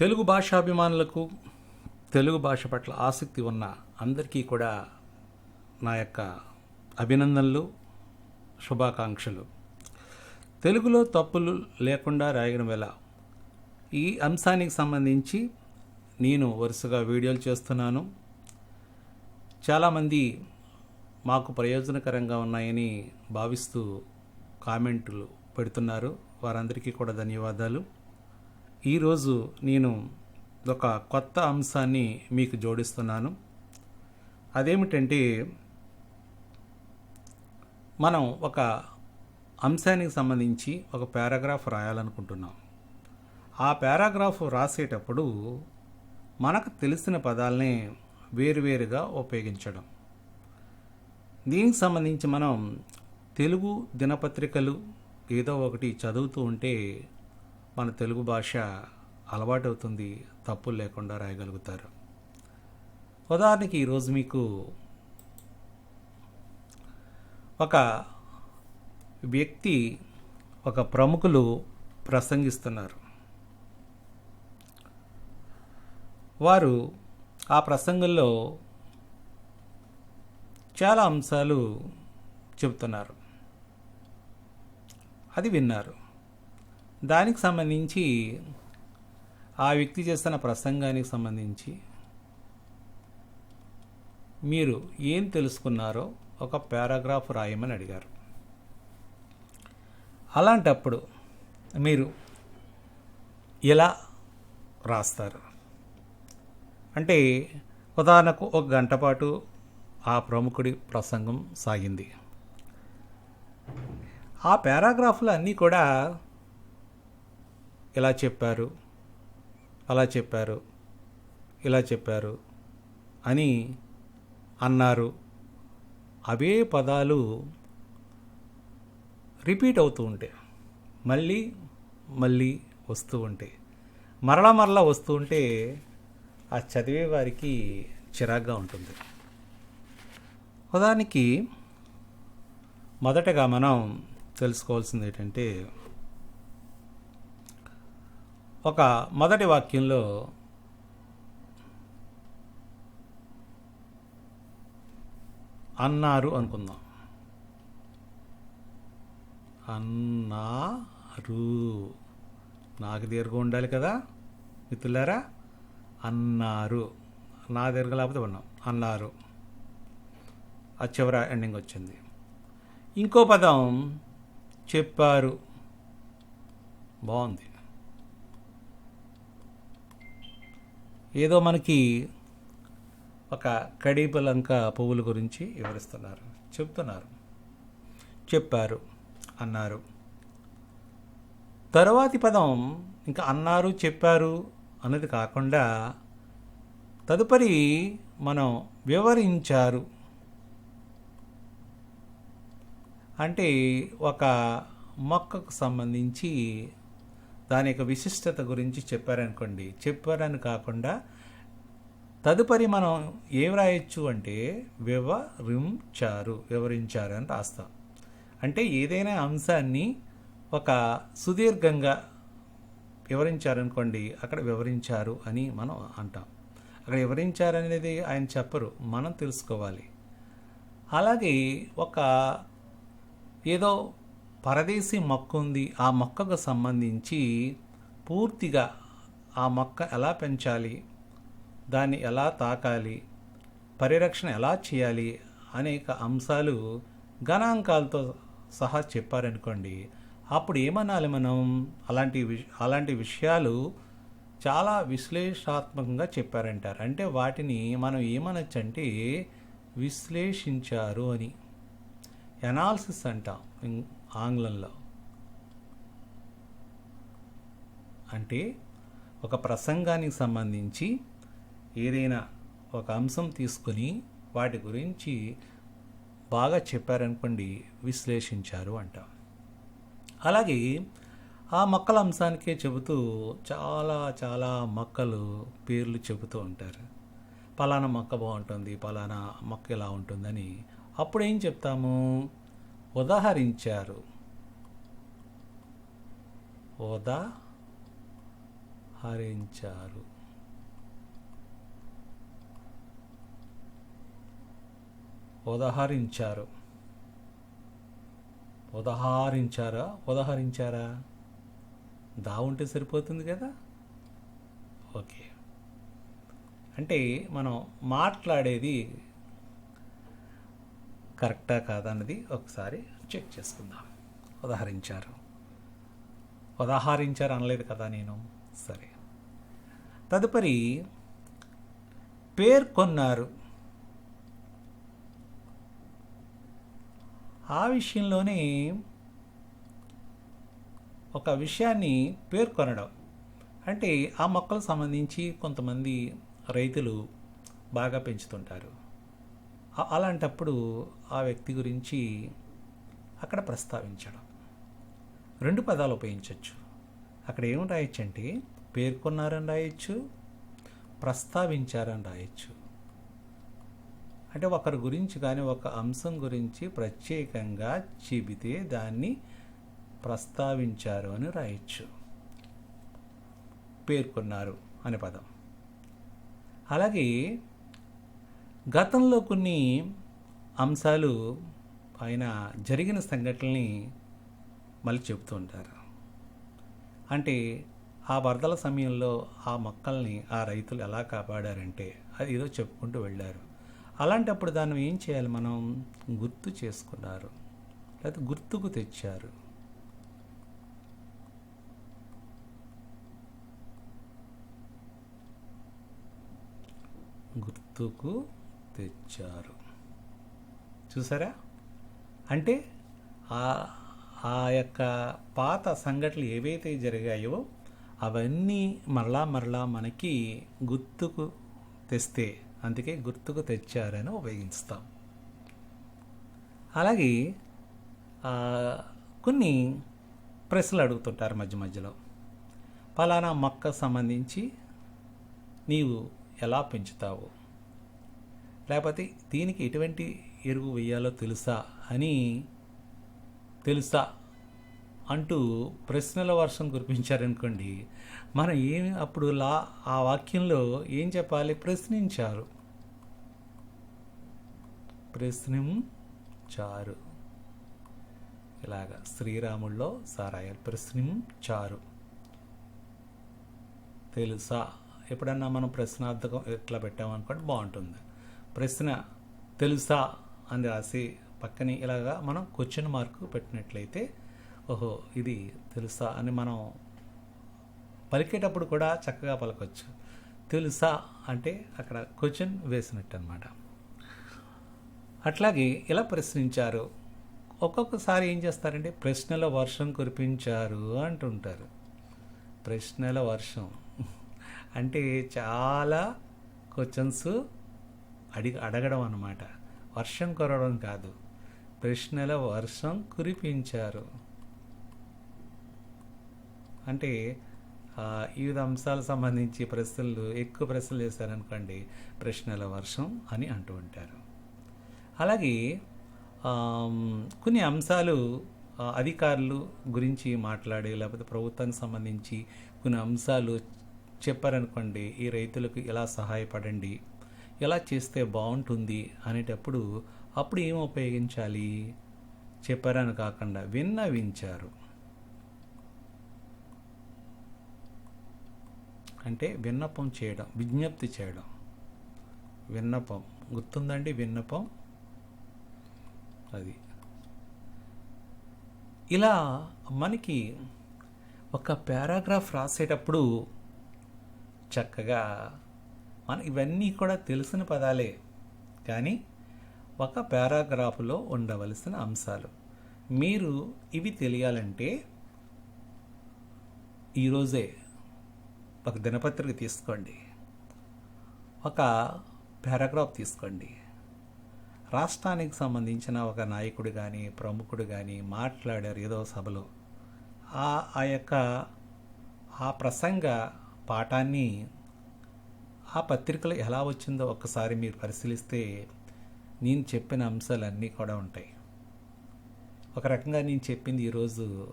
తెలుగు భాషాభిమానులకు తెలుగు భాష పట్ల ఆసక్తి ఉన్న అందరికీ కూడా నా యొక్క అభినందనలు శుభాకాంక్షలు. తెలుగులో తప్పులు లేకుండా రాయడం ఎలా ఈ అంశానికి సంబంధించి నేను వరుసగా వీడియోలు చేస్తున్నాను. చాలామంది మాకు ప్రయోజనకరంగా ఉన్నాయని భావిస్తూ కామెంట్లు పెడుతున్నారు. వారందరికీ కూడా ధన్యవాదాలు. ఈరోజు నేను ఒక కొత్త అంశాన్ని మీకు జోడిస్తున్నాను. అదేమిటంటే మనం ఒక అంశానికి సంబంధించి ఒక పారాగ్రాఫ్ రాయాలనుకుంటున్నాం. ఆ పారాగ్రాఫ్ రాసేటప్పుడు మనకు తెలిసిన పదాలనే వేరువేరుగా ఉపయోగించడం. దీనికి సంబంధించి మనం తెలుగు దినపత్రికలు ఏదో ఒకటి చదువుతూ ఉంటే మన తెలుగు భాష అలవాటవుతుంది తప్పులు లేకుండా రాయగలుగుతారు. ఉదాహరణకి ఈరోజు మీకు ఒక వ్యక్తి ఒక ప్రముఖులు ప్రసంగిస్తున్నారు. వారు ఆ ప్రసంగంలో చాలా అంశాలు చెబుతున్నారు. అది విన్నారు. దానికి సంబంధించి ఆ వ్యక్తి చేస్తున్న ప్రసంగానికి సంబంధించి మీరు ఏం తెలుసుకున్నారో ఒక పారాగ్రాఫ్ రాయమని అడిగారు. అలాంటప్పుడు మీరు ఎలా రాస్తారు? అంటే ఉదాహరణకు ఒక గంట పాటు ఆ ప్రముఖుడి ప్రసంగం సాగింది. ఆ పారాగ్రాఫ్లు అన్నీ కూడా ఇలా చెప్పారు అలా చెప్పారు ఇలా చెప్పారు అని అన్నారు. అవే పదాలు రిపీట్ అవుతూ ఉంటాయి మళ్ళీ మళ్ళీ వస్తూ ఉంటాయి మరలా మరలా వస్తూ ఉంటే ఆ చదివే వారికి చిరాగ్గా ఉంటుంది. ఉదాహరణకి మొదటగా మనం తెలుసుకోవాల్సింది ఏంటంటే ఒక మొదటి వాక్యంలో అన్నారు అనుకుందాం. అన్నారు. నాకు దీర్ఘం ఉండాలి కదా మిత్రులారా? అన్నారు. నా దీర్ఘం లేకపోతే ఉన్నాం. అన్నారు. ఆ చివర ఎండింగ్ వచ్చింది. ఇంకో పదం చెప్పారు. బాగుంది. ఏదో మనకి ఒక కడీపలంక పువ్వుల గురించి వివరిస్తున్నారు. చెప్తున్నారు. చెప్పారు. అన్నారు. తరువాతి పదం ఇంకా అన్నారు చెప్పారు అన్నది కాకుండా తదుపరి మనం వివరించారు. అంటే ఒక మొక్కకు సంబంధించి దాని యొక్క విశిష్టత గురించి చెప్పారనుకోండి. చెప్పారని కాకుండా తదుపరి మనం ఏం రాయొచ్చు అంటే వివరించారు వివరించారు అని రాస్తాం. అంటే ఏదైనా అంశాన్ని ఒక సుదీర్ఘంగా వివరించారనుకోండి అక్కడ వివరించారు అని మనం అంటాం. అక్కడ వివరించారనేది ఆయన చెప్పరు మనం తెలుసుకోవాలి. అలాగే ఒక ఏదో పరదేశీ మొక్క ఉంది ఆ మొక్కకు సంబంధించి పూర్తిగా ఆ మొక్క ఎలా పెంచాలి? దాన్ని ఎలా తాకాలి? పరిరక్షణ ఎలా చేయాలి? అనేక అంశాలు గణాంకాలతో సహా చెప్పారనుకోండి. అప్పుడు ఏమనాలి మనం? అలాంటి విష అలాంటి విషయాలు చాలా విశ్లేషాత్మకంగా చెప్పారంటారు. అంటే వాటిని మనం ఏమనొచ్చు అంటే విశ్లేషించారు అని. ఎనాలిసిస్ అంటాం. ఆంగ్లంలో. అంటే ఒక ప్రసంగానికి సంబంధించి ఏదైనా ఒక అంశం తీసుకొని వాటి గురించి బాగా చెప్పారనుకోండి విశ్లేషించారు అంటాం. అలాగే ఆ మొక్కల అంశానికే చెబుతూ చాలా చాలా మొక్కలు పేర్లు చెబుతూ ఉంటారు. పలానా మొక్క బాగుంటుంది పలానా మొక్క ఇలా ఉంటుందని. అప్పుడు ఏం చెప్తాము? ఉదాహరించారు. ఉదహరించారు. ఉదహరించారు. ఉదహరించారా? ఉదహరించారా? దా ఉంటే సరిపోతుంది కదా? ఓకే. అంటే మనం మాట్లాడేది కరెక్టా కాదా అన్నది ఒకసారి చెక్ చేసుకుందాం. ఉదాహరించారు. ఉదాహరించారు అనలేదు కదా నేను? సరే. తదుపరి పేర్కొన్నారు ఆ విషయంలోనే ఒక విషయాన్ని పేర్కొనడం అంటే ఆ మొక్కలకు సంబంధించి కొంతమంది రైతులు బాగా పెంచుతుంటారు. అలాంటప్పుడు ఆ వ్యక్తి గురించి అక్కడ ప్రస్తావించడం. రెండు పదాలు ఉపయోగించవచ్చు అక్కడ ఏం రాయొచ్చు అంటే పేర్కొన్నారని రాయొచ్చు ప్రస్తావించారని రాయొచ్చు. అంటే ఒకరి గురించి కానీ ఒక అంశం గురించి ప్రత్యేకంగా చెబితే దాన్ని ప్రస్తావించారు అని రాయొచ్చు. పేర్కొన్నారు అనే పదం. అలాగే గతంలో కొన్ని అంశాలు ఆయన జరిగిన సంఘటనల్ని మళ్ళీ చెబుతూ ఉంటారు. అంటే ఆ వరదల సమయంలో ఆ మొక్కల్ని ఆ రైతులు ఎలా కాపాడారంటే అది ఏదో చెప్పుకుంటూ వెళ్ళారు. అలాంటప్పుడు దాన్ని ఏం చేయాలి మనం? గుర్తు చేసుకున్నారు. లేకపోతే గుర్తుకు తెచ్చారు. గుర్తుకు తెచ్చారు. చూసారా? అంటే ఆ ఆ యొక్క పాత సంఘటనలు ఏవైతే జరిగాయో అవన్నీ మరలా మరలా మనకి గుర్తుకు తెస్తే అందుకే గుర్తుకు తెచ్చారని ఉపయోగిస్తాం. అలాగే కొన్ని ప్రశ్నలు అడుగుతుంటారు మధ్య మధ్యలో. పలానా మొక్క సంబంధించి నీవు ఎలా పెంచుతావు? లేకపోతే దీనికి ఎటువంటి ఎరువు వేయాలో తెలుసా అని తెలుసా అంటూ ప్రశ్నల వర్షం కురిపించారనుకోండి మనం ఏమి అప్పుడు లా ఆ వాక్యంలో ఏం చెప్పాలి? ప్రశ్నించారు. ప్రశ్నించారు. ఇలాగా శ్రీరాముల్లో సారాయాలు ప్రశ్నించారు. తెలుసా? ఎప్పుడన్నా మనం ప్రశ్నార్థకం ఎట్లా పెట్టామనుకోండి బాగుంటుంది. ప్రశ్న తెలుసా అని రాసి పక్కనే ఇలాగా మనం క్వశ్చన్ మార్క్ పెట్టినట్లయితే ఓహో ఇది తెలుసా అని మనం పలికేటప్పుడు కూడా చక్కగా పలకొచ్చు. తెలుసా అంటే అక్కడ క్వశ్చన్ వేసినట్టు అనమాట అట్లాగే ఇలా ప్రశ్నించారు. ఒక్కొక్కసారి ఏం చేస్తారంటే ప్రశ్నల వర్షం కురిపించారు అంటుంటారు. ప్రశ్నల వర్షం అంటే చాలా క్వశ్చన్స్ అడిగి అడగడం అన్నమాట. వర్షం కురవడం కాదు. ప్రశ్నల వర్షం కురిపించారు. అంటే ఈ వివిధ అంశాలకు సంబంధించి ప్రశ్నలు ఎక్కువ ప్రశ్నలు చేశారనుకోండి ప్రశ్నల వర్షం అని అంటూ ఉంటారు. అలాగే కొన్ని అంశాలు అధికారులు గురించి మాట్లాడి లేకపోతే ప్రభుత్వానికి సంబంధించి కొన్ని అంశాలు చెప్పారనుకోండి ఈ రైతులకు ఎలా సహాయపడండి ఎలా చేస్తే బాగుంటుంది అనేటప్పుడు అప్పుడు ఏం ఉపయోగించాలి? చెప్పారని కాకుండా విన్నవించారు అంటే విన్నపం చేయడం విజ్ఞప్తి చేయడం. విన్నపం. గుర్తుందండి విన్నపం? అది. ఇలా మనకి ఒక పారాగ్రాఫ్ రాసేటప్పుడు చక్కగా మన ఇవన్నీ కూడా తెలిసిన పదాలే. కానీ ఒక పారాగ్రాఫ్లో ఉండవలసిన అంశాలు. మీరు ఇవి తెలియాలంటే ఈరోజే ఒక దినపత్రిక తీసుకోండి. ఒక పారాగ్రాఫ్ తీసుకోండి. రాష్ట్రానికి సంబంధించిన ఒక నాయకుడు కానీ ప్రముఖుడు కానీ మాట్లాడారు ఏదో సభలో. ఆ ఆ యొక్క ఆ ప్రసంగ పాఠాన్ని ఆ పత్రికలో ఎలా వచ్చిందో ఒక్కసారి మీరు పరిశీలిస్తే నేను చెప్పిన అంశాలన్నీ కూడా ఉంటాయి. ఒక రకంగా నేను చెప్పింది ఈరోజు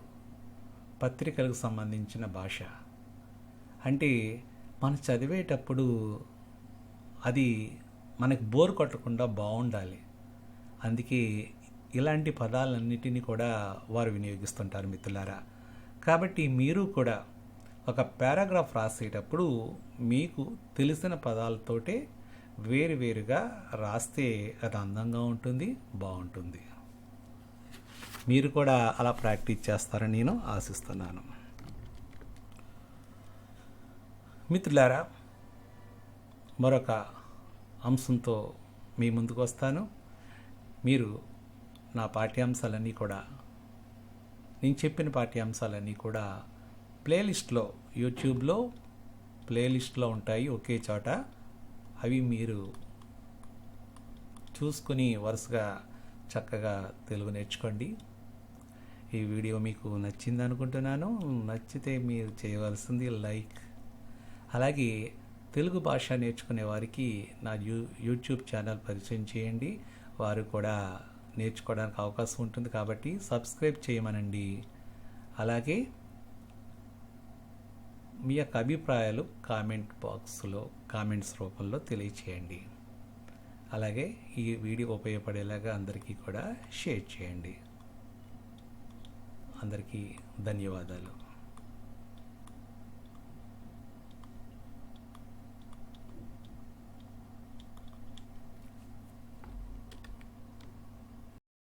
పత్రికలకు సంబంధించిన భాష. అంటే మనం చదివేటప్పుడు అది మనకు బోర్ కొట్టకుండా బాగుండాలి. అందుకే ఇలాంటి పదాలన్నిటినీ కూడా వారు వినియోగిస్తుంటారు మిత్రులారా. కాబట్టి మీరు కూడా ఒక పారాగ్రాఫ్ రాసేటప్పుడు మీకు తెలిసిన పదాలతోటే వేరువేరుగా రాస్తే అది అందంగా ఉంటుంది బాగుంటుంది. మీరు కూడా అలా ప్రాక్టీస్ చేస్తారని నేను ఆశిస్తున్నాను. మిత్రులారా మరొక అంశంతో మీ ముందుకు వస్తాను. మీరు నా పాఠ్యాంశాలన్నీ కూడా నేను చెప్పిన పాఠ్యాంశాలన్నీ కూడా ప్లేలిస్ట్లో యూట్యూబ్లో ప్లేలిస్ట్లో ఉంటాయి ఒకే చోట. అవి మీరు చూసుకుని వరుసగా చక్కగా తెలుగు నేర్చుకోండి. ఈ వీడియో మీకు నచ్చింది అనుకుంటున్నాను. నచ్చితే మీరు చేయవలసింది లైక్. అలాగే తెలుగు భాష నేర్చుకునే వారికి నా యూ యూట్యూబ్ ఛానల్ పరిచయం చేయండి. వారు కూడా నేర్చుకోవడానికి అవకాశం ఉంటుంది కాబట్టి సబ్స్క్రైబ్ చేయమనండి. అలాగే మీ యొక్క అభిప్రాయాలు కామెంట్ బాక్స్లో కామెంట్స్ రూపంలో తెలియచేయండి. అలాగే ఈ వీడియో ఉపయోగపడేలాగా అందరికీ కూడా షేర్ చేయండి. అందరికీ ధన్యవాదాలు.